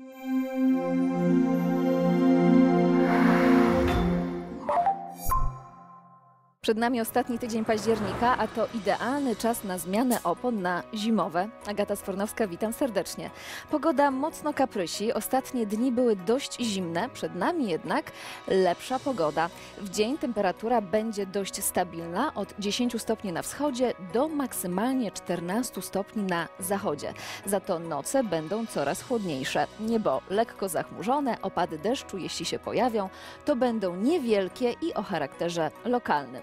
Thank you. Przed nami ostatni tydzień października, a to idealny czas na zmianę opon na zimowe. Agata Sfornowska, witam serdecznie. Pogoda mocno kaprysi, ostatnie dni były dość zimne, przed nami jednak lepsza pogoda. W dzień temperatura będzie dość stabilna, od 10 stopni na wschodzie do maksymalnie 14 stopni na zachodzie. Za to noce będą coraz chłodniejsze. Niebo lekko zachmurzone, opady deszczu, jeśli się pojawią, to będą niewielkie i o charakterze lokalnym.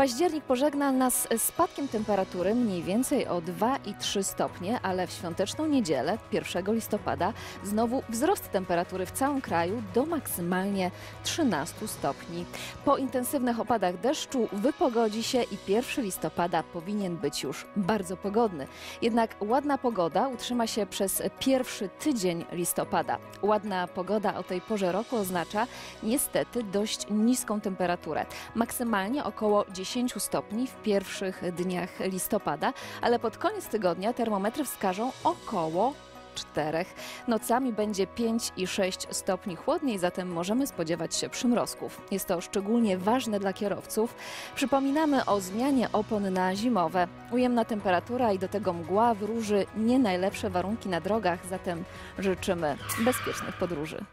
Październik pożegna nas spadkiem temperatury mniej więcej o 2 i 3 stopnie, ale w świąteczną niedzielę, 1 listopada, znowu wzrost temperatury w całym kraju do maksymalnie 13 stopni. Po intensywnych opadach deszczu wypogodzi się i 1 listopada powinien być już bardzo pogodny. Jednak ładna pogoda utrzyma się przez pierwszy tydzień listopada. Ładna pogoda o tej porze roku oznacza niestety dość niską temperaturę. Maksymalnie około 10 stopni w pierwszych dniach listopada, ale pod koniec tygodnia termometry wskażą około 4. Nocami będzie 5 i 6 stopni chłodniej, zatem możemy spodziewać się przymrozków. Jest to szczególnie ważne dla kierowców. Przypominamy o zmianie opon na zimowe. Ujemna temperatura i do tego mgła wróży nie najlepsze warunki na drogach, zatem życzymy bezpiecznych podróży.